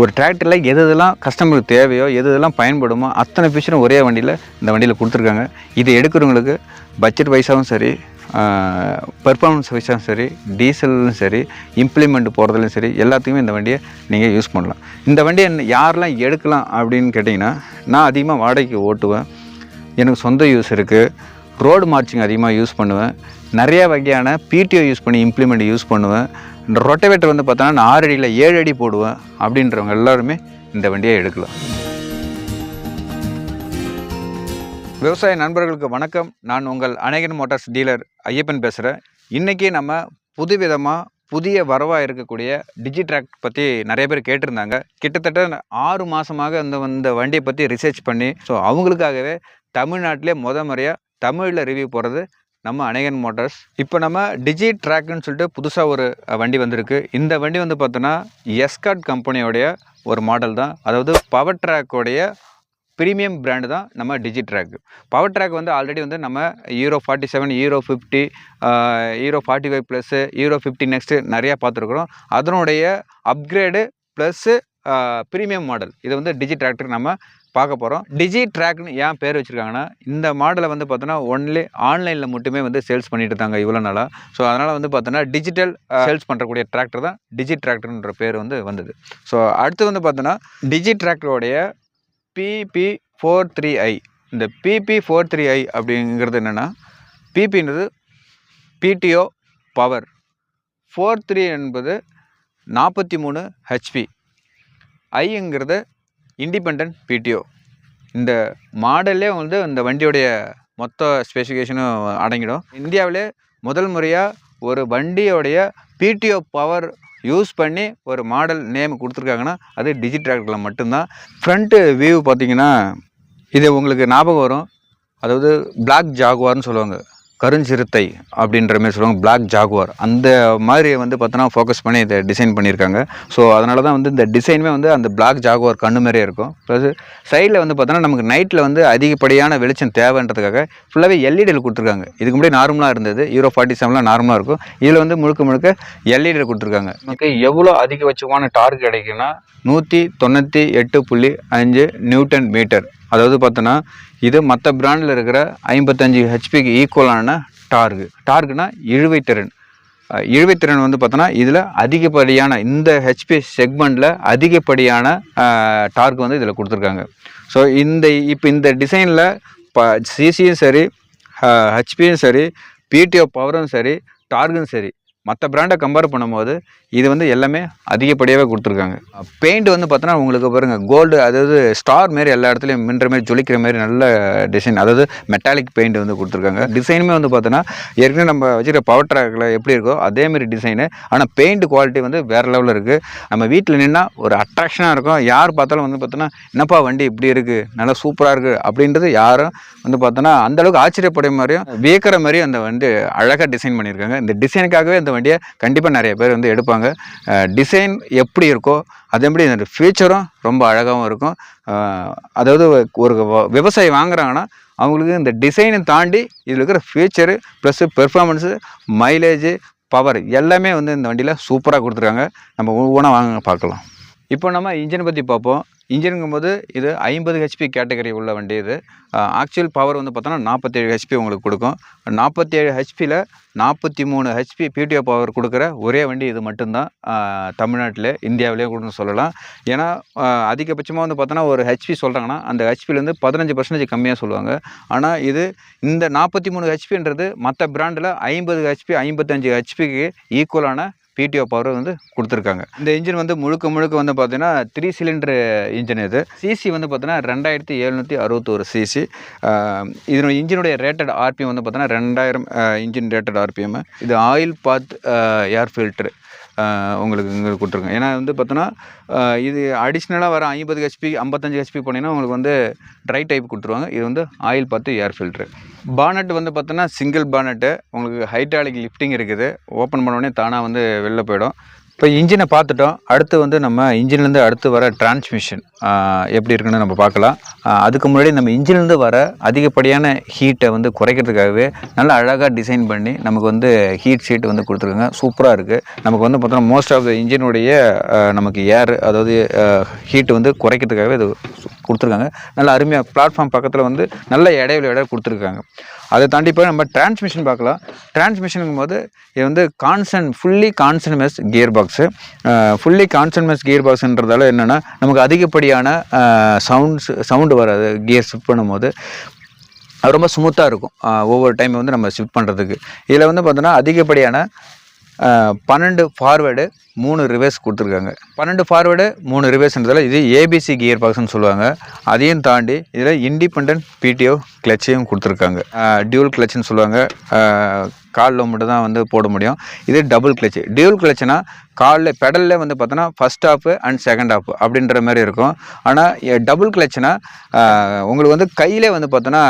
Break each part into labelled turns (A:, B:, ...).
A: ஒரு டிராக்டரில் எது எதெல்லாம் கஸ்டமருக்கு தேவையோ எது எதெல்லாம் பயன்படுமோ அத்தனை ஃபீச்சரும் ஒரே வண்டியில் இந்த வண்டியில் கொடுத்துருக்காங்க. இதை எடுக்கிறவங்களுக்கு பட்ஜெட் வைஸாகவும் சரி பெர்ஃபார்மன்ஸ் வைஸாகவும் சரி டீசலும் சரி இம்ப்ளிமெண்ட் போகிறதுலையும் சரி எல்லாத்துக்குமே இந்த வண்டியை நீங்கள் யூஸ் பண்ணலாம். இந்த வண்டியை யாரெல்லாம் எடுக்கலாம் அப்படின்னு கேட்டிங்கன்னா நான் அதிகமாக வாடகைக்கு ஓட்டுவேன். எனக்கு சொந்த யூஸ் இருக்குது ரோடு மார்ச்சிங் அதிகமாக யூஸ் பண்ணுவேன். நிறைய வகையான பிடிஓ யூஸ் பண்ணி இம்ப்ளிமெண்ட் யூஸ் பண்ணுவேன். இந்த ரொட்டவேட்டர் வந்து பார்த்தோன்னா நான் ஆறு அடியில் ஏழு அடி போடுவேன். அப்படின்றவங்க எல்லாருமே இந்த வண்டியை எடுக்கலாம். விவசாய நண்பர்களுக்கு வணக்கம். நான் உங்கள் அநேகன் மோட்டார்ஸ் டீலர் ஐயப்பன் பேசுகிறேன் இன்றைக்கி நம்ம புதுவிதமாக புதிய வரவாக இருக்கக்கூடிய டிஜிட்ராக் பற்றி நிறைய பேர் கேட்டிருந்தாங்க. கிட்டத்தட்ட ஆறு மாதமாக இந்த இந்த வண்டியை பற்றி ரிசர்ச் பண்ணி ஸோ அவங்களுக்காகவே தமிழ்நாட்டிலே முத முறையாக தமிழில் ரிவ்யூ போகிறது நம்ம அனேகன் மோட்டார்ஸ். இப்போ நம்ம டிஜி ட்ராக்னு சொல்லிட்டு புதுசாக ஒரு வண்டி வந்திருக்கு. இந்த வண்டி வந்து பார்த்தோன்னா எஸ்காட் கம்பெனியோடைய ஒரு மாடல் தான். அதாவது பவர் ட்ராக்கோடைய ப்ரீமியம் பிராண்டு தான் நம்ம டிஜி ட்ராக் பவர் ட்ராக் வந்து ஆல்ரெடி வந்து நம்ம Hero forty seven Hero fifty Hero forty five plus Hero fifty next நிறையா பார்த்துருக்குறோம். அதனுடைய அப்கிரேடு ப்ளஸ்ஸு ப்ரீமியம் மாடல் இது வந்து டிஜி டிராக்டர் நம்ம பார்க்க போகிறோம் டிஜி ட்ராக்னு ஏன் பேர் வச்சுருக்காங்கன்னா இந்த மாடலை வந்து பார்த்தோன்னா ஒன்லி ஆன்லைனில் மட்டுமே வந்து சேல்ஸ் பண்ணிட்டு இருந்தாங்க இவ்வளோ நாளாக ஸோ அதனால் வந்து பார்த்தோன்னா டிஜிட்டல் சேல்ஸ் பண்ணுறக்கூடிய டிராக்டர் தான் டிஜி டிராக்டர்ன்ற பேர் வந்து வந்தது. ஸோ அடுத்து வந்து பார்த்தோன்னா டிஜி டிராக்டரோடைய பிபி ஃபோர் த்ரீ ஐ இந்த பிபி ஃபோர் த்ரீ ஐ அப்படிங்கிறது என்னென்னா பிபின்றது பிடிஓ பவர் ஃபோர் த்ரீ என்பது நாற்பத்தி மூணு ஹெச்பி ஐங்கிறது இண்டிபெண்ட் பிடிஓ இந்த மாடல்லே வந்து இந்த வண்டியோடைய மொத்த ஸ்பெசிஃபிகேஷனும் அடங்கிடும். இந்தியாவிலே முதல் முறையாக ஒரு வண்டியோடைய பிடிஓ பவர் யூஸ் பண்ணி ஒரு மாடல் நேம் கொடுத்துருக்காங்கன்னா அது டிஜிட்ராக்டரில் மட்டும்தான். ஃப்ரண்ட்டு வியூ பார்த்திங்கன்னா இது உங்களுக்கு ஞாபகம் வரும். அதாவது பிளாக் ஜாகுவார்னு சொல்லுவாங்க. கருஞ்சிறுத்தை அப்படின்ற மாதிரி சொல்லுவாங்க Black ஜாகுவார் அந்த மாதிரி வந்து பார்த்தோன்னா ஃபோக்கஸ் பண்ணி இதை டிசைன் பண்ணியிருக்காங்க. ஸோ அதனால தான் வந்து இந்த டிசைனுமே வந்து அந்த Black ஜாகுவார் கண்ணு மாதிரியே இருக்கும். ப்ளஸ் சைடில் வந்து பார்த்தோன்னா நமக்கு நைட்டில் வந்து அதிகப்படியான வெளிச்சம் தேவைன்றதுக்காக ஃபுல்லாகவே எல்இடியில் கொடுத்துருக்காங்க. இதுக்கு முன்னாடி நார்மலாக இருந்தது. ஹீரோ ஃபார்ட்டி செவனில் நார்மலாக இருக்கும். இதில் வந்து முழுக்க முழுக்க எல்இடியில் கொடுத்துருக்காங்க. நமக்கு எவ்வளோ அதிகபட்சமான டார்க் கிடைக்குன்னா? நூற்றி தொண்ணூற்றி எட்டு புள்ளி அஞ்சு நியூட்டன் மீட்டர். அதாவது பார்த்தோன்னா இது மற்ற பிராண்டில் இருக்கிற ஐம்பத்தஞ்சு ஹெச்பிக்கு ஈக்குவலான டார்கு டார்குனா இழுவைத்திறன் இழுவைத்திறன் வந்து பார்த்தோன்னா இதில் அதிகப்படியான இந்த ஹெச்பி செக்மெண்ட்டில் அதிகப்படியான டார்க் வந்து இதில் கொடுத்துருக்காங்க. ஸோ இந்த இப்போ இந்த டிசைனில் ப சிசியும் சரி ஹெச்பியும் சரி பிடிஓ பவரும் சரி டார்கும் சரி மற்ற பிராண்டை கம்பேர் பண்ணும்போது இது வந்து எல்லாமே அதிகப்படியாகவே கொடுத்துருக்காங்க. பெயிண்ட் வந்து பார்த்தோன்னா உங்களுக்கு பாருங்கள் கோல்டு அதாவது ஸ்டார் மாரி எல்லா இடத்துலையும் மின்ற மாரி ஜொலிக்கிற மாதிரி நல்ல டிசைன் அதாவது மெட்டாலிக் பெயிண்ட் வந்து கொடுத்துருக்காங்க. டிசைனுமே வந்து பார்த்தோன்னா ஏற்கனவே நம்ம வச்சுருக்க பவர் ட்ராக்கில் எப்படி இருக்கோ அதேமாரி டிசைனு ஆனால் பெயிண்ட் குவாலிட்டி வந்து வேறு லெவலில் இருக்குது நம்ம வீட்டில் நின்னால் ஒரு அட்ராக்ஷனாக இருக்கும். யார் பார்த்தாலும் வந்து பார்த்தோன்னா என்னப்பா வண்டி இப்படி இருக்குது நல்லா சூப்பராக இருக்குது அப்படின்றது யாரும் வந்து பார்த்தோன்னா அந்தளவுக்கு ஆச்சரியப்படைய மாதிரியும் வியக்கிற மாதிரியும் அந்த வண்டி அழகாக டிசைன் பண்ணியிருக்காங்க. இந்த டிசைனுக்காகவே இந்த வண்டியை கண்டிப்பாக நிறைய பேர் வந்து எடுப்பாங்க. டிசைன் எப்படி இருக்கோ அதே மாதிரி இந்த ஃபியூச்சரும் ரொம்ப அழகாகவும் இருக்கும். அதாவது ஒரு விவசாயி வாங்குறாங்கன்னா அவங்களுக்கு இந்த டிசைனை தாண்டி இதில் இருக்கிற future plus performance mileage power எல்லாமே வந்து இந்த வண்டியில் சூப்பராக கொடுத்துருக்காங்க. நம்ம ஒவ்வொன்றா வாங்க பார்க்கலாம். இப்போ நம்ம இன்ஜினை பற்றி பார்ப்போம். இன்ஜினுங்கும்போது இது ஐம்பது ஹெச்பி கேட்டகரி உள்ள வண்டி இது. ஆக்சுவல் பவர் வந்து பார்த்தோன்னா நாற்பத்தேழு ஹெச்பி உங்களுக்கு கொடுக்கும். நாற்பத்தேழு ஹெச்பியில் நாற்பத்தி மூணு ஹெச்பி பிடிஓ பவர் கொடுக்குற ஒரே வண்டி இது மட்டும்தான் தமிழ்நாட்டில் இந்தியாவிலே கூட சொல்லலாம். ஏன்னா அதிகபட்சமாக வந்து பார்த்தோன்னா ஒரு ஹெச்பி சொல்கிறாங்கன்னா அந்த ஹெச்பிலேருந்து பதினஞ்சு பர்சன்டேஜ் கம்மியாக சொல்லுவாங்க. ஆனால் இது இந்த நாற்பத்தி மூணு ஹெச்பின்றது மற்ற பிராண்டில் ஐம்பது ஹெச்பி ஐம்பத்தஞ்சு ஹெச்பிக்கு ஈக்குவலான பிடிஓ பவர் வந்து கொடுத்துருக்காங்க. இந்த இன்ஜின் வந்து முழுக்க முழுக்க வந்து பார்த்தீங்கன்னா த்ரீ சிலிண்டர் இன்ஜின் இது. சிசி வந்து பார்த்தீங்கன்னா ரெண்டாயிரத்தி எழுநூற்றி அறுபத்தோரு சிசி இதனுடைய இன்ஜினுடைய ரேட்டட் ஆர்பிஎம் வந்து பார்த்தீங்கன்னா ரெண்டாயிரம் இன்ஜின் ரேட்டட் ஆர்பிஎம் இது ஆயில் பாத் ஏர் ஃபில்ட்ரு உங்களுக்கு இங்கே கொடுத்துருங்க. ஏன்னா வந்து பார்த்தோன்னா இது அடிஷ்னலாக வர ஐம்பது ஹெச்பி ஐம்பத்தஞ்சு ஹெச்பி போனீங்கன்னா உங்களுக்கு வந்து ட்ரை டைப் கொடுத்துருவாங்க. இது வந்து ஆயில் பார்த்து ஏர் ஃபில்ட்ரு பானட் வந்து பார்த்தோன்னா சிங்கிள் பானட்டு உங்களுக்கு ஹைட்ராலிக் லிஃப்டிங் இருக்குது. ஓப்பன் பண்ணோடனே தானாக வந்து வெளில போயிடும். இப்போ இன்ஜினை பார்த்துட்டோம். அடுத்து வந்து நம்ம இன்ஜின்லேருந்து அடுத்து வர டிரான்ஸ்மிஷன் எப்படி இருக்குன்னு நம்ம பார்க்கலாம். அதுக்கு முன்னாடி நம்ம இன்ஜின்லேருந்து வர அதிகப்படியான ஹீட்டை வந்து குறைக்கிறதுக்காகவே நல்லா அழகாக டிசைன் பண்ணி நமக்கு வந்து ஹீட் ஷீட் வந்து கொடுத்துருக்காங்க. சூப்பராக இருக்குது நமக்கு வந்து பார்த்தோன்னா மோஸ்ட் ஆஃப் த இன்ஜினுடைய நமக்கு ஏர் அதாவது ஹீட்டு வந்து குறைக்கிறதுக்காகவே இது கொடுத்துருக்காங்க. நல்ல அருமையாக பிளாட்ஃபார்ம் பக்கத்தில் வந்து நல்ல இடைவெளி இடம் கொடுத்துருக்காங்க. அதை தாண்டி போய் நம்ம டிரான்ஸ்மிஷன் பார்க்கலாம். டிரான்ஸ்மிஷனுங்கும் போது இது வந்து constant fully constant mesh gear box fully constant mesh gear பாக்ஸுன்றதால என்னென்னா நமக்கு அதிகப்படியான சவுண்ட்ஸ் சவுண்டு வராது கியர் ஷிஃப்ட் பண்ணும்போது. அது ரொம்ப ஸ்மூத்தாக இருக்கும். ஒவ்வொரு டைம் வந்து நம்ம ஷிஃப்ட் பண்ணுறதுக்கு இதில் வந்து பார்த்தோன்னா அதிகப்படியான பன்னெண்டு ஃபார்வேர்டு மூணு ரிவர்ஸ் கொடுத்துருக்காங்க. பன்னெண்டு ஃபார்வேர்டு மூணு ரிவர்ஸ்ன்றதால இது ஏபிசி கியர் பாக்ஸ்னு சொல்லுவாங்க. அதையும் தாண்டி இதில் இண்டிபெண்ட் பிடிஓ கிளச்சையும் கொடுத்துருக்காங்க. டியூல் கிளச்சுன்னு சொல்லுவாங்க. காலில் மட்டும் தான் வந்து போட முடியும். இது டபுள் கிளச்சு டியூல் கிளச்சுனா காலில் பெடலில் வந்து பார்த்தோன்னா first off and second off அப்படின்ற மாதிரி இருக்கும். ஆனால் டபுள் கிளச்சுனா உங்களுக்கு வந்து கையிலே வந்து பார்த்தோன்னா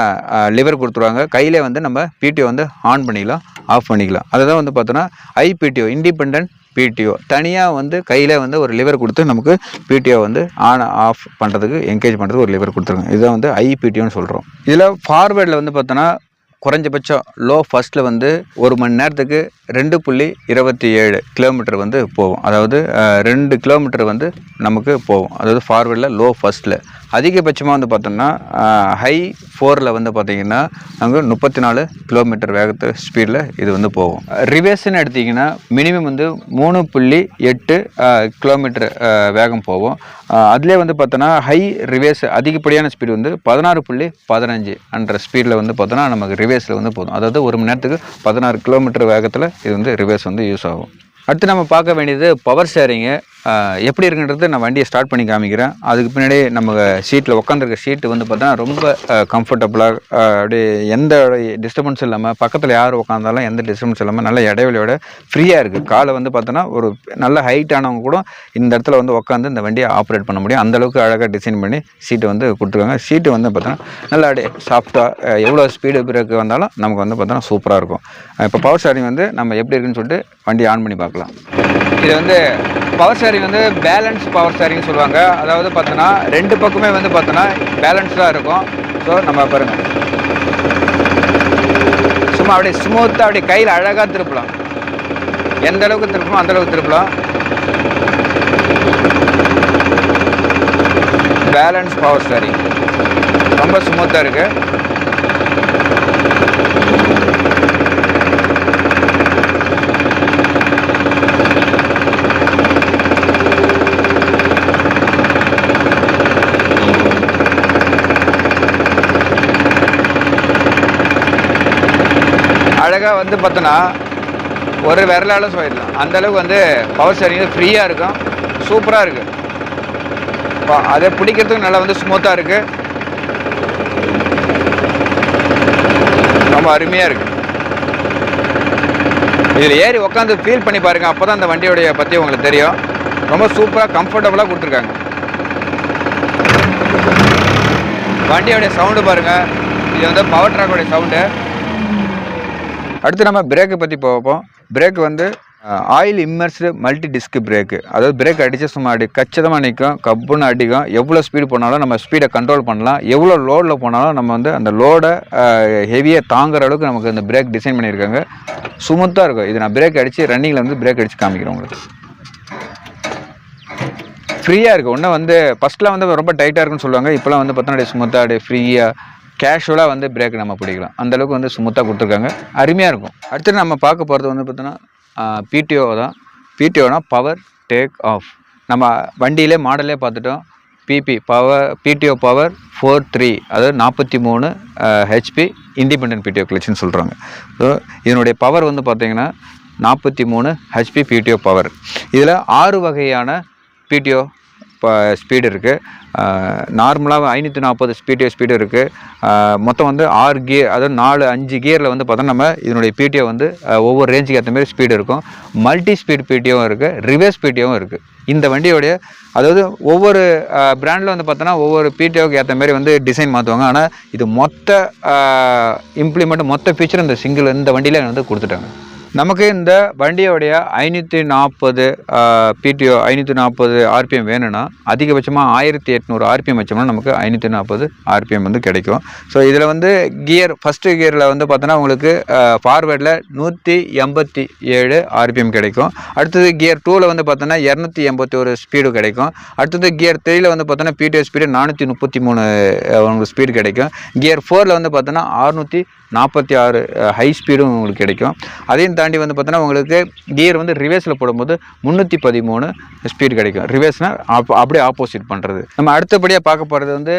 A: லிவர் கொடுத்துருவாங்க. கையிலே வந்து நம்ம பிடிஓ வந்து ஆன் பண்ணிக்கலாம் ஆஃப் பண்ணிக்கலாம். அதுதான் வந்து பார்த்தோன்னா ஐபிடிஓ இண்டிபெண்ட் பிடிஓ தனியாக வந்து கையில் வந்து ஒரு லிவர் கொடுத்து நமக்கு பிடிஓ வந்து ஆன் ஆஃப் பண்ணுறதுக்கு என்கேஜ் பண்ணுறதுக்கு ஒரு லிவர் கொடுத்துருங்க. இதுதான் வந்து ஐபிடிஓன்னு சொல்கிறோம் இதில் ஃபார்வேர்டில் வந்து பார்த்தோன்னா குறைஞ்சபட்சம் லோ ஃபஸ்ட்டில் வந்து ஒரு மணி நேரத்துக்கு ரெண்டு புள்ளி இருபத்தி ஏழு கிலோமீட்டர் வந்து போகும். அதாவது ரெண்டு கிலோமீட்டர் வந்து நமக்கு போகும். அதாவது ஃபார்வர்டில் லோ ஃபஸ்ட்டில் அதிகபட்சமாக வந்து பார்த்தோம்னா ஹை ஃபோரில் வந்து பார்த்திங்கன்னா அங்கே முப்பத்தி நாலு கிலோமீட்டர் வேகத்து ஸ்பீடில் இது வந்து போகும். ரிவேஸ்ன்னு எடுத்திங்கன்னா மினிமம் வந்து மூணு புள்ளி எட்டு கிலோமீட்டர் வேகம் போகும். அதிலே வந்து பார்த்தோன்னா ஹை ரிவேஸ் அதிகப்படியான ஸ்பீடு வந்து பதினாறு புள்ளி பதினஞ்சு என்ற ஸ்பீடில் வந்து பார்த்தோன்னா நமக்கு ரிவேஸில் வந்து போதும். அதாவது ஒரு மணி நேரத்துக்கு பதினாறு கிலோமீட்டர் வேகத்தில் இது வந்து ரிவர்ஸ் வந்து யூஸ் ஆகும். அடுத்து நம்ம பார்க்க வேண்டியது பவர் ஷேரிங்கு எப்படி இருக்குன்றது நான் வண்டியை ஸ்டார்ட் பண்ணி காமிக்கிறேன். அதுக்கு பின்னாடி நம்ம சீட்டில் உட்காந்துருக்க சீட்டு வந்து பார்த்தோன்னா ரொம்ப கம்ஃபர்டபுளாக அப்படியே எந்த டிஸ்டர்பன்ஸ் இல்லாமல் பக்கத்தில் யார் உட்காந்தாலும் எந்த டிஸ்டர்பன்ஸ் இல்லாமல் நல்ல இடைவெளியோட ஃப்ரீயாக இருக்குது காலை வந்து பார்த்தோன்னா ஒரு நல்ல ஹைட்டானவங்க கூட இந்த இடத்துல வந்து உட்காந்து இந்த வண்டியை ஆப்ரேட் பண்ண முடியும். அந்தளவுக்கு அழகாக டிசைன் பண்ணி சீட்டு வந்து கொடுத்துருக்காங்க. சீட்டு வந்து பார்த்தோன்னா நல்லா அப்படியே சாஃப்டாக எவ்வளோ ஸ்பீடு பிரேக் வந்தாலும் நமக்கு வந்து பார்த்தோன்னா சூப்பராக இருக்கும். இப்போ பவர் ஸ்டாரிங் வந்து நம்ம எப்படி இருக்குன்னு சொல்லிட்டு வண்டியை ஆன் பண்ணி பார்க்கலாம். இது வந்து பவர் ஷேரிங் வந்து பேலன்ஸ் பவர் ஷேரிங் சொல்லுவாங்க. அதாவது பார்த்தோன்னா ரெண்டு பக்கமே வந்து பார்த்தோன்னா பேலன்ஸ்டாக இருக்கும். ஸோ நம்ம பாருங்கள் சும்மா அப்படியே ஸ்மூத்தாக அப்படியே கையில் அழகாக திருப்பலாம். எந்த அளவுக்கு திருப்பமோ அந்த அளவுக்கு திருப்பலாம். பேலன்ஸ் பவர் சாரி ரொம்ப ஸ்மூத்தாக இருக்குது அழகாக வந்து பார்த்தோன்னா ஒரு விரலால் போயிடலாம் அந்த அளவுக்கு வந்து பவர் ஸ்டேரிங் ஃப்ரீயாக இருக்கும். சூப்பராக இருக்குது இப்போ அதை பிடிக்கிறதுக்கு நல்லா வந்து ஸ்மூத்தாக இருக்குது ரொம்ப அருமையாக இருக்குது இதில் ஏறி உட்காந்து ஃபீல் பண்ணி பாருங்கள் அப்போ தான் அந்த வண்டியோடைய பற்றி உங்களுக்கு தெரியும். ரொம்ப சூப்பராக கம்ஃபர்டபுளாக கொடுத்துருக்காங்க. வண்டியோடைய சவுண்டு பாருங்கள் இது வந்து பவர் ட்ராக்கோடைய சவுண்டு அடுத்து நம்ம பிரேக்கை பற்றி பார்ப்போம் பிரேக் வந்து oil immersed multi disc brake அதாவது பிரேக் அடித்து சும்மா அடி கச்சிதமாக நிற்கும் கப்புன்னு அடிக்கும். எவ்வளோ ஸ்பீடு போனாலும் நம்ம ஸ்பீடை கண்ட்ரோல் பண்ணலாம். எவ்வளோ லோடில் போனாலும் நம்ம வந்து அந்த லோடை ஹெவியாக தாங்குற அளவுக்கு நமக்கு இந்த பிரேக் டிசைன் பண்ணியிருக்காங்க. சுமத்தாக இருக்கும். இது நான் பிரேக் அடித்து ரன்னிங்கில் வந்து பிரேக் அடித்து காமிக்கிறேன் உங்களுக்கு. ஃப்ரீயாக இருக்குது ஒன்று வந்து ஃபஸ்ட்டில் வந்து ரொம்ப டைட்டாக இருக்குன்னு சொல்லுவாங்க. இப்போலாம் வந்து பார்த்தோன்னா ஸ்மூத்தாக அப்படியே ஃப்ரீயாக கேஷுவலாக வந்து பிரேக் நம்ம பிடிக்கலாம். அந்தளவுக்கு வந்து ஸ்மூத்தாக கொடுத்துருக்காங்க. அருமையாக இருக்கும். அடுத்து நம்ம பார்க்க போகிறது வந்து பார்த்தோன்னா பிடிஓ தான். பிடிஓனா பவர் டேக் ஆஃப் நம்ம வண்டியிலே மாடலே பார்த்துட்டோம். PP power PTO power four three அதாவது நாற்பத்தி மூணு ஹெச்பி இண்டிபெண்ட் பிடிஓ கிளச்சுன்னு சொல்கிறாங்க ஸோ இதனுடைய பவர் வந்து பார்த்தீங்கன்னா நாற்பத்தி மூணு ஹெச்பி பிடிஓ பவர் இதில் ஆறு வகையான பிடிஓ ஸ்பீடு இருக்குது நார்மலாக ஐநூற்றி நாற்பது ஸ்பீடியோ ஸ்பீடு இருக்குது மொத்தம் வந்து ஆறு கியர் அதாவது நாலு அஞ்சு கியரில் வந்து பார்த்தோன்னா நம்ம இதனுடைய பிடிஓ வந்து ஒவ்வொரு ரேஞ்சுக்கு ஏற்ற மாதிரி ஸ்பீடு இருக்கும். மல்டி ஸ்பீட் பிடிஓவும் இருக்குது ரிவர்ஸ் பிடிஓவும் இருக்குது இந்த வண்டியோடைய அதாவது ஒவ்வொரு பிராண்டில் வந்து பார்த்தோன்னா ஒவ்வொரு பிடிஓக்கு ஏற்ற மாதிரி வந்து டிசைன் மாற்றுவாங்க ஆனால் இது மொத்த இம்ப்ளிமெண்ட் மொத்த ஃபீச்சர் இந்த சிங்கிள் இந்த வண்டியில் வந்து கொடுத்துட்டாங்க. நமக்கு இந்த வண்டியோடைய ஐநூற்றி நாற்பது பிடிஓ ஐநூற்றி நாற்பது ஆர்பிஎம் வேணும்னா அதிகபட்சமாக ஆயிரத்தி எட்நூறு ஆர்பிஎம் வச்சோம்னா நமக்கு ஐநூற்றி நாற்பது ஆர்பிஎம் வந்து கிடைக்கும். ஸோ இதில் வந்து கியர் ஃபஸ்ட்டு கியரில் வந்து பார்த்தோன்னா உங்களுக்கு ஃபார்வேர்டில் நூற்றி எண்பத்தி ஏழு ஆர்பிஎம் கிடைக்கும். அடுத்தது கியர் டூவில் வந்து பார்த்தோன்னா இரநூத்தி எண்பத்தி ஒரு ஸ்பீடு கிடைக்கும். அடுத்தது கியர் த்ரீயில் வந்து பார்த்தோன்னா பிடிஓ ஸ்பீடு நானூற்றி முப்பத்தி மூணு உங்களுக்கு ஸ்பீடு கிடைக்கும். கியர் ஃபோரில் வந்து பார்த்தோன்னா அறுநூற்றி நாற்பத்தி ஆறு ஹை ஸ்பீடும் உங்களுக்கு கிடைக்கும். அதையும் தாண்டி வந்து பார்த்தோன்னா உங்களுக்கு கியர் வந்து ரிவேஸில் போடும்போது முந்நூற்றி பதிமூணு ஸ்பீடு கிடைக்கும். ரிவேஸ்னால் அப் அப்படியே ஆப்போசிட் பண்ணுறது நம்ம அடுத்தபடியாக பார்க்க போகிறது வந்து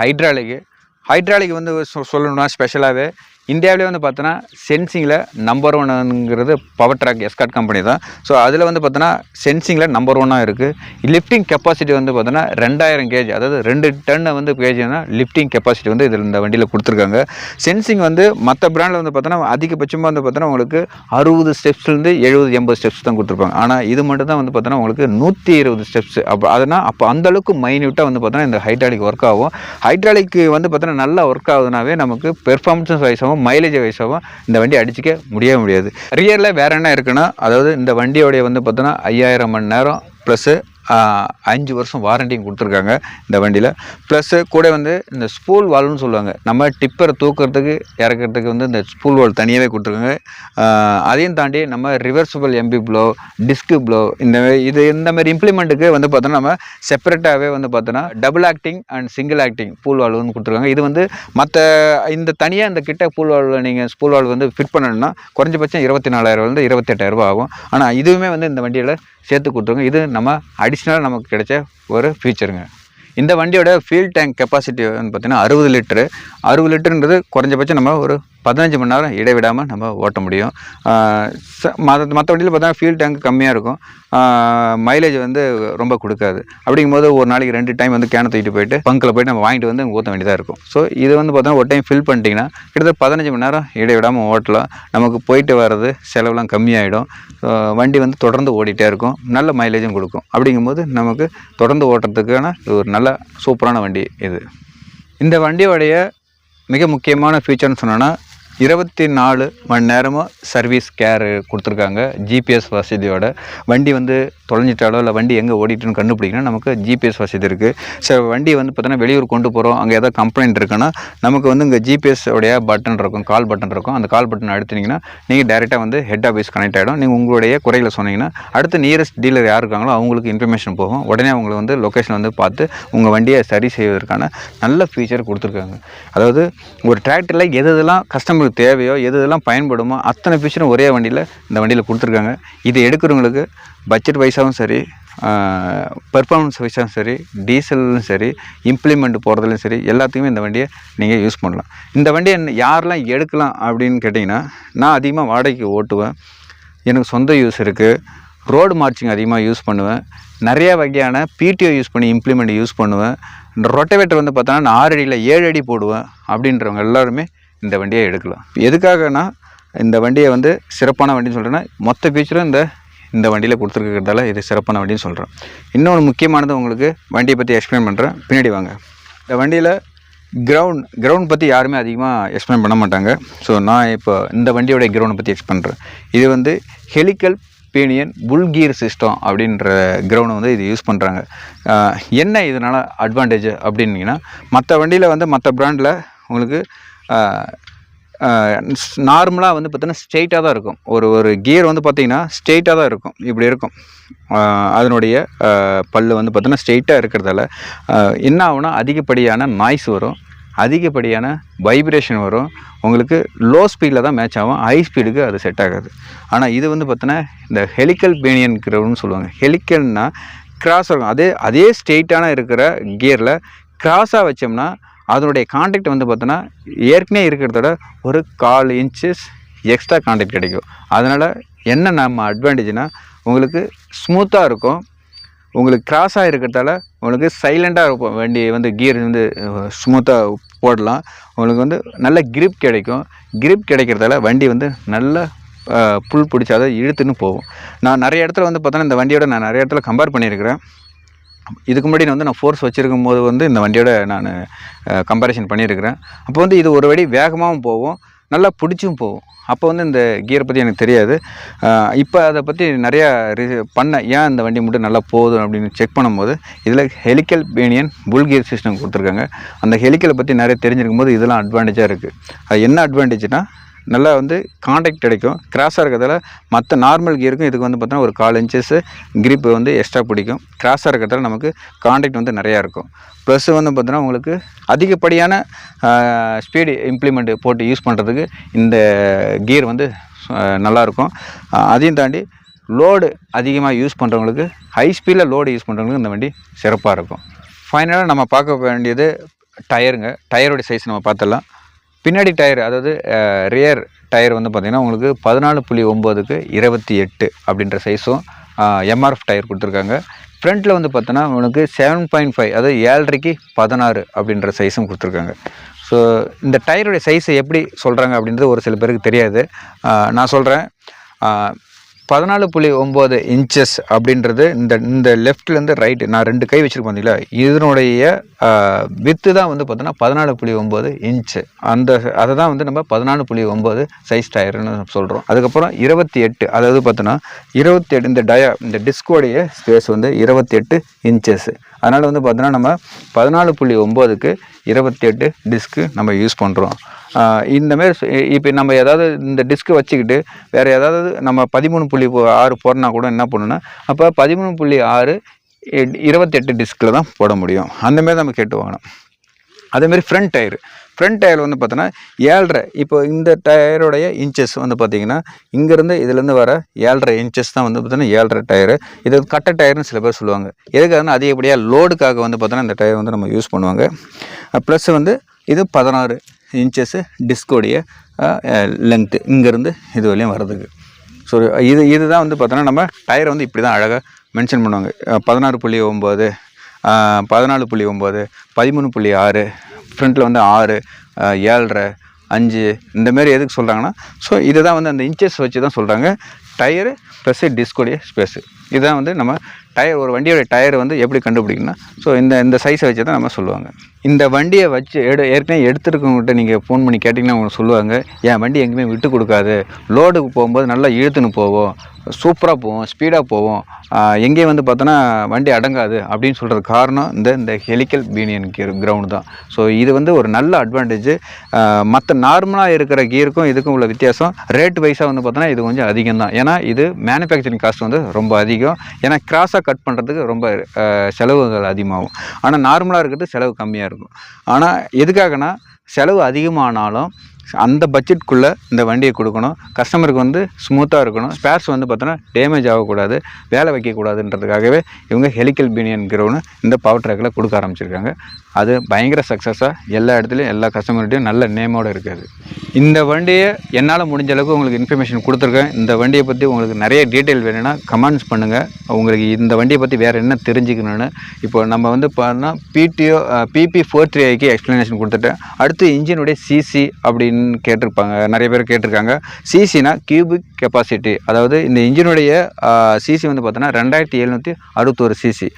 A: ஹைட்ராலிக்கு ஹைட்ராலிக் வந்து சொ- சொல்லணும்னா ஸ்பெஷலாகவே இந்தியாவிலே வந்து பார்த்தோன்னா சென்சிங்கில் நம்பர் ஒன்னுங்கிறது பவர் ட்ராக் எஸ்காட் கம்பெனி தான். ஸோ அதில் வந்து பார்த்தோன்னா சென்சிங்கில் நம்பர் ஒன்னாக இருக்குது லிஃப்டிங் கெப்பாசிட்டி வந்து பார்த்தோன்னா ரெண்டாயிரம் கேஜ் அதாவது ரெண்டு டன்னை வந்து கேஜினா லிஃப்டிங் கெப்பாசிட்டி வந்து இதில் இந்த வண்டியில் கொடுத்துருக்காங்க. சென்சிங் வந்து மற்ற பிராண்டில் வந்து பார்த்தோன்னா அதிகபட்சமாக வந்து பார்த்தோன்னா உங்களுக்கு அறுபது ஸ்டெப்ஸ்லேருந்து எழுபது எண்பது ஸ்டெப்ஸ் தான் கொடுத்துருப்பாங்க. ஆனால் இது மட்டும் தான் வந்து பார்த்தோன்னா உங்களுக்கு நூற்றி இருபது ஸ்டெப்ஸ் அப்போ அதனால் அப்போ அந்தளவுக்கு மைன்யூட்டாக வந்து பார்த்தோன்னா இந்த ஹைட்ராலிக் ஒர்க் ஆகும். ஹைட்ராலிக் வந்து பார்த்தோன்னா நல்லா ஒர்க் ஆகுதுனாவே நமக்கு பெர்ஃபார்மன்ஸ் வைஸாகவும் மைலேஜ் வைஸாகவும் இந்த வண்டி அடிச்சிக்க முடியவே முடியாது. ரியரில் வேறு என்ன இருக்குன்னா அதாவது இந்த வண்டியோடைய வந்து பார்த்தோன்னா ஐயாயிரம் மணி நேரம் ப்ளஸ்ஸு அஞ்சு வருஷம் வாரண்டியும் கொடுத்துருக்காங்க இந்த வண்டியில். ப்ளஸ்ஸு கூட வந்து இந்த ஸ்பூல் வால்வ்னு சொல்லுவாங்க. நம்ம டிப்பரை தூக்குறதுக்கு இறக்கிறதுக்கு வந்து இந்த ஸ்பூல் வால் தனியாகவே கொடுத்துருக்காங்க. அதையும் தாண்டி நம்ம reversible MB plough disc plough இந்த இது இந்த மாதிரி இம்ப்ளிமெண்ட்டுக்கு வந்து பார்த்தோன்னா நம்ம செப்பரேட்டாகவே வந்து பார்த்தோன்னா double acting and single acting spool வால்வ்னு கொடுத்துருக்காங்க. இது வந்து மற்ற இந்த தனியாக இந்த கிட்ட பூல் வால்வில் நீங்கள் ஸ்பூல் வால்வ் வந்து ஃபிட் பண்ணணும்னா குறைஞ்சபட்சம் இருபத்தி நாலாயிரம் இருபத்தெட்டாயிரம் இருபத்தெட்டாயிரரூபா ஆகும். ஆனால் இதுவுமே வந்து இந்த வண்டியில் சேர்த்து கொடுத்துருங்க. இது நம்ம அடிஷ்னலாக நமக்கு கிடைச்ச ஒரு ஃபீச்சருங்க இந்த வண்டியோட ஃபியூல் டேங்க் கெப்பாசிட்டி வந்து பார்த்தீங்கன்னா அறுபது லிட்டரு அறுபது லிட்டருன்றது குறைஞ்சபட்சம் நம்ம ஒரு பதினஞ்சு மணி நேரம் இடைவிடாமல் நம்ம ஓட்ட முடியும். மற்ற மற்ற வண்டியில் பார்த்தா ஃபியூல் டேங்க் கம்மியாக இருக்கும். மைலேஜ் வந்து ரொம்ப கொடுக்காது. அப்படிங்கும்போது ஒரு நாளைக்கு ரெண்டு டைம் வந்து கேனை தூக்கிட்டு போயிட்டு பங்கில் போயிட்டு நம்ம வாங்கிட்டு வந்து ஊற்ற வேண்டியதாக இருக்கும். ஸோ இது வந்து பார்த்தோன்னா ஒரு டைம் ஃபில் பண்ணிட்டீங்கன்னா கிட்டத்தட்ட பதினஞ்சு மணி நேரம் இடைவிடாமல் ஓட்டலாம். நமக்கு போயிட்டு வர்றது செலவுலாம் கம்மியாகிடும் வண்டி வந்து தொடர்ந்து ஓடிட்டே இருக்கும். நல்ல மைலேஜும் கொடுக்கும். அப்படிங்கும்போது நமக்கு தொடர்ந்து ஓட்டுறதுக்கான இது ஒரு நல்ல சூப்பரான வண்டி இது. இந்த வண்டியோடைய மிக முக்கியமான ஃபீச்சர்னு சொன்னோன்னா இருபத்தி நாலு மணி நேரமும் சர்வீஸ் கேர் கொடுத்துருக்காங்க. ஜிபிஎஸ் வசதியோட. வண்டி வந்து தொலைஞ்சிட்டாலோ இல்லை வண்டி எங்கே ஓடிட்டுன்னு கண்டுபிடிக்கணும் நமக்கு ஜிபிஎஸ் வசதி இருக்குது ஸோ வண்டி வந்து பார்த்தோன்னா வெளியூர் கொண்டு போகிறோம் அங்கே ஏதாவது கம்ப்ளைண்ட் இருக்குன்னா நமக்கு வந்து இங்கே ஜிபிஎஸ் உடைய பட்டன் இருக்கும் கால் பட்டன் இருக்கும். அந்த கால் பட்டன் அழுத்தினீங்கன்னா நீங்கள் டேரெக்டாக வந்து ஹெட் ஆஃபீஸ் கனெக்ட் ஆகிடும் நீங்கள் உங்களுடைய குறைகளை சொன்னீங்கன்னா அடுத்து நியரஸ்ட் டீலர் யார் இருக்காங்களோ அவங்களுக்கு இன்ஃபர்மேஷன் போகும். உடனே அவங்களை வந்து லொக்கேஷன் வந்து பார்த்து உங்கள் வண்டியை சரி செய்வதற்கான நல்ல ஃபீச்சர் கொடுத்துருக்காங்க. அதாவது ஒரு டிராக்டரில் எது எதெல்லாம் உங்களுக்கு தேவையோ எது இதெல்லாம் பயன்படுமோ அத்தனை ஃபீச்சரும் ஒரே வண்டியில் இந்த வண்டியில் கொடுத்துருக்காங்க. இது எடுக்கிறவங்களுக்கு பட்ஜெட் வைஸாகவும் சரி பெர்ஃபார்மன்ஸ் வைஸாகவும் சரி டீசலும் சரி இம்ப்ளிமெண்ட் போகிறதுலையும் சரி எல்லாத்துக்குமே இந்த வண்டியை நீங்கள் யூஸ் பண்ணலாம். இந்த வண்டியை யாரெல்லாம் எடுக்கலாம் அப்படின்னு கேட்டிங்கன்னா நான் அதிகமாக வாடகைக்கு ஓட்டுவேன். எனக்கு சொந்த யூஸ் இருக்குது ரோடு மார்ச்சிங் அதிகமாக யூஸ் பண்ணுவேன். நிறைய வகையான பிடிஓ யூஸ் பண்ணி இம்ப்ளிமெண்ட் யூஸ் பண்ணுவேன். இந்த ரொட்டவேட்டர் வந்து பார்த்தோன்னா நான் ஆறு அடியில் ஏழு அடி போடுவேன் அப்படின்றவங்க எல்லாருமே இந்த வண்டியை எடுக்கலாம். எதுக்காகனா இந்த வண்டியை வந்து சிறப்பான வண்டின்னு சொல்கிறேன்னா மொத்த ஃபீச்சரும் இந்த இந்த வண்டியில் கொடுத்துருக்கிறதால இது சிறப்பான வண்டின்னு சொல்கிறேன் இன்னொன்று முக்கியமானது உங்களுக்கு வண்டியை பற்றி எக்ஸ்பிளைன் பண்ணுறேன் பின்னாடி வாங்க. இந்த வண்டியில் கிரவுண்ட் கிரவுண்ட் பற்றி யாருமே அதிகமாக எக்ஸ்பிளைன் பண்ண மாட்டாங்க. ஸோ நான் இப்போ இந்த வண்டியோடைய கிரவுண்டை பற்றி எக்ஸ்பிளைன் பண்ணுறேன் இது வந்து ஹெலிக்கல் பீனியன் புல்கீர் சிஸ்டம் அப்படின்ற கிரவுண்டை வந்து இது யூஸ் பண்ணுறாங்க என்ன இதனால் அட்வான்டேஜ் அப்படின்னீங்கன்னா மற்ற வண்டியில் வந்து மற்ற பிராண்டில் உங்களுக்கு நார்மலாக வந்து பார்த்தீங்கன்னா ஸ்ட்ரெயிட்டாக தான் இருக்கும். ஒரு ஒரு கியர் வந்து பார்த்திங்கன்னா ஸ்ட்ரெயிட்டாக தான் இருக்கும். இப்படி இருக்கும். அதனுடைய பல் பல்லு வந்து பார்த்திங்கன்னா ஸ்ட்ரெயிட்டாக இருக்கிறதால என்ன ஆகுனா அதிகப்படியான நாய்ஸ் வரும். அதிகப்படியான வைப்ரேஷன் வரும். உங்களுக்கு லோ ஸ்பீடில் தான் மேட்ச் ஆகும். ஹை ஸ்பீடுக்கு அது செட் ஆகாது. ஆனால் இது வந்து பார்த்தோன்னா இந்த ஹெலிக்கல் பேனியன் கிரவுன்னு சொல்லுவாங்க. ஹெலிக்கல்னால் கிராஸ் இருக்கும். அதே அதே ஸ்ட்ரெயிட்டான இருக்கிற கியரில் கிராஸாக வச்சோம்னா அதனுடைய காண்டாக்ட் வந்து பார்த்தோன்னா ஏற்கனவே இருக்கிறதோட ஒரு கால் இன்ச்சஸ் எக்ஸ்ட்ரா காண்டாக்ட் கிடைக்கும். அதனால் என்ன நம்ம அட்வான்டேஜ்னால் உங்களுக்கு ஸ்மூத்தாக இருக்கும். உங்களுக்கு கிராஸாக இருக்கிறதால உங்களுக்கு சைலண்ட்டாக இருக்கும் வண்டி வந்து கியர் வந்து ஸ்மூத்தாக போடலாம். உங்களுக்கு வந்து நல்ல கிரிப் கிடைக்கும். கிரிப் கிடைக்கிறதால வண்டி வந்து நல்ல புல் பிடிச்சி அதை இழுத்துன்னு போகும். நான் நிறைய இடத்துல வந்து பார்த்தோன்னா இந்த வண்டியோட நான் நிறைய இடத்துல கம்பேர் பண்ணியிருக்கிறேன். இதுக்கு முன்னாடி நான் வந்து நான் ஃபோர்ஸ் வச்சுருக்கும் போது வந்து இந்த வண்டியோட நான் கம்பேரிசன் பண்ணியிருக்கிறேன். அப்போ வந்து இது ஒரு வடி வேகமாகவும் போகும் நல்லா பிடிச்சும் போகும். அப்போ வந்து இந்த கியரை பற்றி எனக்கு தெரியாது. இப்போ அதை பற்றி நிறையா பண்ண ஏன் இந்த வண்டி மட்டும் நல்லா போதும் அப்படின்னு செக் பண்ணும்போது இதில் helical pinion pull gear system கொடுத்துருக்காங்க. அந்த ஹெலிக்கலை பற்றி நிறைய தெரிஞ்சிருக்கும் போது இதெல்லாம் அட்வான்டேஜாக இருக்குது அது என்ன அட்வான்டேஜ்னால் நல்லா வந்து காண்டாக்ட் கிடைக்கும். கிராஸாக இருக்கிறதால மற்ற நார்மல் கியருக்கும் இதுக்கு வந்து பார்த்தோன்னா ஒரு கால் இன்ச்சஸ் கிரிப்பு வந்து எக்ஸ்ட்ரா பிடிக்கும். கிராஸாக இருக்கிறதால நமக்கு காண்டாக்ட் வந்து நிறையா இருக்கும். ப்ளஸ் வந்து பார்த்தோன்னா உங்களுக்கு அதிகப்படியான ஸ்பீடு இம்ப்ளிமெண்ட் போட்டு யூஸ் பண்ணுறதுக்கு இந்த கியர் வந்து நல்லாயிருக்கும் அதையும் தாண்டி லோடு அதிகமாக யூஸ் பண்ணுறவங்களுக்கு ஹை ஸ்பீடில் லோடு யூஸ் பண்ணுறவங்களுக்கு இந்த வண்டி சிறப்பாக இருக்கும். ஃபைனலாக நம்ம பார்க்க வேண்டியது டயருங்க டயருடைய சைஸ் நம்ம பார்த்துடலாம். பின்னாடி டயர் அதாவது ரியர் டயர் வந்து பார்த்திங்கன்னா உங்களுக்கு பதினாலு புள்ளி ஒம்போதுக்கு இருபத்தி எட்டு அப்படின்ற சைஸும் எம்ஆர்எஃப் டயர் கொடுத்துருக்காங்க. ஃப்ரண்ட்டில் வந்து பார்த்தோன்னா உங்களுக்கு செவன் பாயிண்ட் ஃபைவ் அதாவது ஏழரைக்கு பதினாறு அப்படின்ற சைஸும் கொடுத்துருக்காங்க. ஸோ இந்த டயருடைய சைஸை எப்படி சொல்கிறாங்க அப்படின்றது ஒரு சில பேருக்கு தெரியாது. நான் சொல்கிறேன் பதினாலு புள்ளி ஒம்பது இன்ச்சஸ் அப்படின்றது இந்த இந்த லெஃப்ட்லேருந்து ரைட்டு நான் ரெண்டு கை வச்சுருக்கேன் பார்த்தீங்களா இதனுடைய வித்து தான் வந்து பார்த்தோன்னா பதினாலு புள்ளி ஒம்பது இன்ச்சு அந்த அதை தான் வந்து நம்ம பதினாலு புள்ளி ஒம்பது சைஸ் டயர்னு சொல்கிறோம் அதுக்கப்புறம் இருபத்தி எட்டு அதாவது பார்த்தோன்னா இருபத்தி எட்டு இந்த டயா இந்த டிஸ்கோடைய ஸ்பேஸ் வந்து இருபத்தி எட்டு இன்ச்சஸ் அதனால் வந்து பார்த்தோன்னா நம்ம பதினாலு புள்ளி ஒம்போதுக்கு இருபத்தி எட்டு டிஸ்க்கு நம்ம யூஸ் பண்ணுறோம் இந்தமாரி இப்போ நம்ம ஏதாவது இந்த டிஸ்க்கு வச்சுக்கிட்டு வேறு ஏதாவது நம்ம பதிமூணு புள்ளி ஆறு போடனா கூட என்ன பண்ணணும்னா அப்போ பதிமூணு புள்ளி ஆறு இருபத்தெட்டு டிஸ்கில் தான் போட முடியும். அந்தமாரி நம்ம கேட்டு வாங்கணும். அதேமாரி ஃப்ரண்ட் டயர் ஃப்ரண்ட் டயர் வந்து பார்த்தோன்னா ஏழரை இப்போ இந்த டயருடைய இன்ச்சஸ் வந்து பார்த்தீங்கன்னா இங்கேருந்து இதுலேருந்து வர ஏழரை இன்ச்சஸ் தான் வந்து பார்த்தோன்னா ஏழரை டயரு இது வந்து கட்டை டயர்னு சில பேர் சொல்லுவாங்க. எதுக்காகனா அதிகப்படியாக லோடுக்காக வந்து பார்த்தோன்னா இந்த டயர் வந்து நம்ம யூஸ் பண்ணுவாங்க. ப்ளஸ் வந்து இது பதினாறு. இன்ச்சஸ்ஸு டிஸ்கோடைய லென்த்து இங்கேருந்து இது வரையும் வர்றதுக்கு. ஸோ இது இதுதான் வந்து பார்த்தோன்னா நம்ம டயரை வந்து இப்படி தான் அழகாக மென்ஷன் பண்ணுவாங்க பதினாறு புள்ளி ஒம்பது பதினாலு புள்ளி ஒம்பது பதிமூணு புள்ளி ஆறு ஃப்ரண்ட்டில் வந்து ஆறு ஏழரை அஞ்சு இந்தமாரி எதுக்கு சொல்கிறாங்கன்னா ஸோ இதை தான் வந்து அந்த இன்ச்சஸ் வச்சு தான் சொல்கிறாங்க டயரு ப்ளஸ் டிஸ்கோடைய ஸ்பேஸு இதுதான் வந்து நம்ம டயர் ஒரு வண்டியோட டயர் வந்து எப்படி கண்டுபிடிக்கணும்னா ஸோ இந்த இந்த சைஸை வச்சு தான் நம்ம சொல்லுவாங்க. இந்த வண்டியை வச்சு எடு ஏற்கனவே எடுத்துருக்கவங்ககிட்ட நீங்கள் ஃபோன் பண்ணி கேட்டிங்கன்னா அவங்க சொல்லுவாங்க என் வண்டி எங்கேயுமே விட்டு கொடுக்காது. லோடுக்கு போகும்போது நல்லா இழுத்துன்னு போவோம். சூப்பராக போவோம் ஸ்பீடாக போவோம். எங்கேயும் வந்து பார்த்தோன்னா வண்டி அடங்காது. அப்படின்னு சொல்கிறது காரணம் இந்த இந்த ஹெலிக்கல் பீனியன் கியர் கிரவுண்டு தான். ஸோ இது வந்து ஒரு நல்ல அட்வான்டேஜ் மற்ற நார்மலாக இருக்கிற கியருக்கும் இதுக்கும் உள்ள வித்தியாசம் ரேட் வைஸாக வந்து பார்த்தோன்னா இது கொஞ்சம் அதிகம் தான். ஏன்னா இது மேனுஃபேக்சரிங் காஸ்ட் வந்து ரொம்ப அதிகம். ஏன்னா கிராஸாக கட் பண்ணுறதுக்கு ரொம்ப செலவுகள் அதிகமாகும். ஆனால் நார்மலாக இருக்கிறது செலவு கம்மியாக இருக்கும். ஆனால் எதுக்காகனா செலவு அதிகமானாலும் அந்த பட்ஜெட்குள்ளே இந்த வண்டியை கொடுக்கணும். கஸ்டமருக்கு வந்து ஸ்மூத்தாக இருக்கணும். ஸ்பேர்ஸ் வந்து பார்த்தோன்னா டேமேஜ் ஆகக்கூடாது வேலை வைக்கக்கூடாதுன்றதுக்காகவே இவங்க ஹெலிக்கல் பீனியன் கிரவுன்னு இந்த பவர் ட்ராக்கில் கொடுக்க ஆரம்பிச்சிருக்காங்க. அது பயங்கர சக்ஸஸாக எல்லா இடத்துலையும் எல்லா கஸ்டமர்கிட்டையும் நல்ல நேமோடு இருக்காது இந்த வண்டியை என்னால் முடிஞ்ச அளவுக்கு உங்களுக்கு இன்ஃபர்மேஷன் கொடுத்துருக்கேன். இந்த வண்டியை பற்றி உங்களுக்கு நிறைய டீட்டெயில் வேணும்னா கமெண்ட்ஸ் பண்ணுங்கள் உங்களுக்கு இந்த வண்டியை பற்றி வேறு என்ன தெரிஞ்சுக்கணும்னு. இப்போ நம்ம வந்து பார்த்தோன்னா பிடிஓ பிபி ஃபோர் த்ரீ ஐக்கு எக்ஸ்ப்ளனேஷன் கொடுத்துட்டேன். அடுத்து இன்ஜினுடைய சிசி அப்படின்னு கேட்டிருப்பாங்க. நிறைய பேர் கேட்டிருக்காங்க. சிசினா கியூபிக் கெப்பாசிட்டி அதாவது இந்த இன்ஜினுடைய சிசி வந்து பார்த்தோன்னா ரெண்டாயிரத்தி எழுநூற்றி அறுபத்தோரு சிசி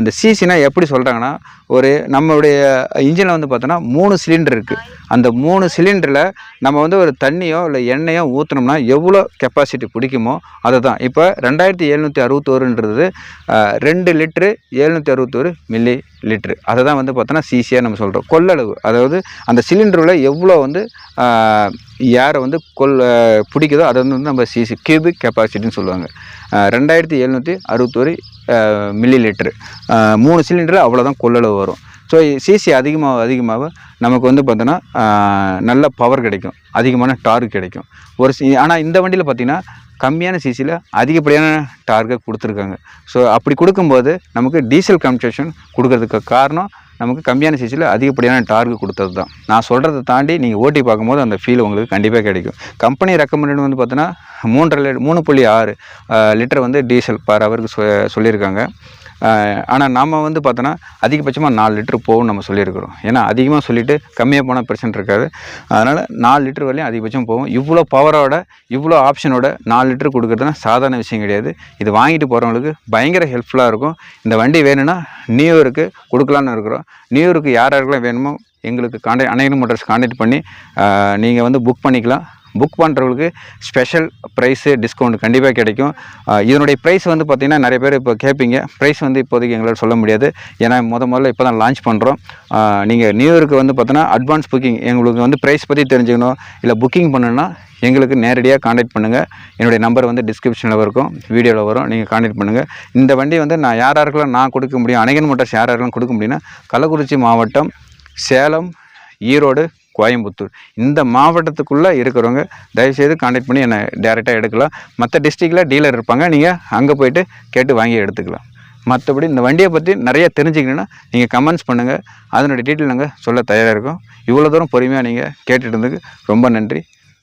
A: இந்த சிசினா எப்படி சொல்கிறாங்கன்னா ஒரு நம்மளுடைய இன்ஜினில் வந்து பார்த்தோன்னா மூணு சிலிண்டர் இருக்குது அந்த மூணு சிலிண்டரில் நம்ம வந்து ஒரு தண்ணியோ இல்லை எண்ணெயோ ஊற்றினோம்னா எவ்வளோ கெப்பாசிட்டி பிடிக்குமோ அதை தான் இப்போ ரெண்டாயிரத்தி எழுநூற்றி அறுபத்தோருன்றது ரெண்டு லிட்ரு எழுநூற்றி அறுபத்தோரு மில்லி லிட்ரு அதை தான் வந்து பார்த்தோன்னா சிசியாக நம்ம சொல்கிறோம் கொள்ளளவு. அதாவது அந்த சிலிண்டரில் எவ்வளோ வந்து ஏரை வந்து கொல் பிடிக்குதோ அதை வந்து நம்ம சிசி கியூபிக் கெப்பாசிட்டின்னு சொல்லுவாங்க. ரெண்டாயிரத்தி எழுநூற்றி அறுபத்தோரு மில்லி லிட்டரு மூணு சிலிண்டர் அவ்வளோதான் கொள்ளளவு வரும். ஸோ சிசி அதிகமாக அதிகமாக நமக்கு வந்து பார்த்தோன்னா நல்ல பவர் கிடைக்கும். அதிகமான டார்க் கிடைக்கும். ஒரு சி ஆனால் இந்த வண்டியில் பார்த்தீங்கன்னா கம்மியான சிசியில் அதிகப்படியான டார்கை கொடுத்துருக்காங்க. ஸோ அப்படி கொடுக்கும்போது நமக்கு டீசல் கன்செஷன் கொடுக்கறதுக்கு காரணம் நமக்கு கம்மியான சிசியில் அதிகப்படியான டார்க் கொடுத்தது தான் நான் சொல்கிறத தாண்டி நீங்கள் ஓட்டி பார்க்கும்போது அந்த ஃபீல் உங்களுக்கு கண்டிப்பாக கிடைக்கும். கம்பெனி ரெக்கமெண்டட் வந்து பார்த்தோன்னா மூன்றரை லிட்டர் மூணு புள்ளி ஆறு லிட்டர் வந்து டீசல் பர் ஹவருக்கு சொ சொல்லியிருக்காங்க. ஆனால் நாம் வந்து பார்த்தோன்னா அதிகபட்சமாக நாலு லிட்டர் போகும்னு நம்ம சொல்லியிருக்கிறோம். ஏன்னா அதிகமாக சொல்லிவிட்டு கம்மியாக போனால் பிரச்சனை இருக்காது. அதனால் நாலு லிட்டர் வரையும் அதிகபட்சம் போகும். இவ்வளோ பவரோட இவ்வளோ ஆப்ஷனோட நாலு லிட்டர் கொடுக்குறதுனா சாதாரண விஷயம் கிடையாது. இது வாங்கிட்டு போகிறவங்களுக்கு பயங்கர ஹெல்ப்ஃபுல்லாக இருக்கும். இந்த வண்டி வேணும்னா நியூ இயருக்கு கொடுக்கலான்னு இருக்கிறோம். நியூ இயருக்கு யார் யாருக்கெல்லாம் வேணுமோ எங்களுக்கு கான்டாக்ட் அனைவரும் மோட்டர்ஸ் கான்டாக்ட் பண்ணி நீங்கள் வந்து புக் பண்ணிக்கலாம். புக் பண்ணுறவங்களுக்கு ஸ்பெஷல் ப்ரைஸு டிஸ்கவுண்ட் கண்டிப்பாக கிடைக்கும். இதனுடைய ப்ரைஸ் வந்து பார்த்திங்கன்னா நிறைய பேர் இப்போ கேட்பீங்க ப்ரைஸ் வந்து இப்போதைக்கு எங்களால் சொல்ல முடியாது. ஏன்னா முத முதல்ல இப்போ தான் லான்ச் பண்ணுறோம் நீங்கள் நியூ இயருக்கு வந்து பார்த்தோன்னா அட்வான்ஸ் புக்கிங் எங்களுக்கு வந்து ப்ரைஸ் பற்றி தெரிஞ்சுக்கணும். இல்லை புக்கிங் பண்ணணும்னா எங்களுக்கு நேரடியாக காண்டாக்ட் பண்ணுங்கள் என்னுடைய நம்பர் வந்து டிஸ்கிரிப்ஷனில் இருக்கும் வீடியோவில் வரும். நீங்கள் காண்டாக்ட் பண்ணுங்கள் இந்த வண்டி வந்து நான் யார் யாருக்கெல்லாம் நான் கொடுக்க முடியும் அணைகன் மோட்டார்ஸ் யார் யாருக்கெல்லாம் கொடுக்க முடியும்னா கள்ளக்குறிச்சி மாவட்டம் சேலம் ஈரோடு கோயம்புத்தூர். இந்த மாவட்டத்துக்குள்ளே இருக்கிறவங்க தயவுசெய்து காண்டாக்ட் பண்ணி என்னை டேரெக்டாக எடுக்கலாம். மற்ற டிஸ்ட்ரிக்டில் டீலர் இருப்பாங்க. நீங்கள் அங்கே போயிட்டு கேட்டு வாங்கி எடுத்துக்கலாம். மற்றபடி இந்த வண்டியை பற்றி நிறைய தெரிஞ்சுக்கணுன்னா நீங்கள் கமெண்ட்ஸ் பண்ணுங்கள் அதனுடைய டீட்டெயில் நாங்கள் சொல்ல தயாராக இருக்கோம். இவ்வளோ தூரம் பொறுமையாக நீங்கள் கேட்டுட்டு இருந்ததுக்கு ரொம்ப நன்றி.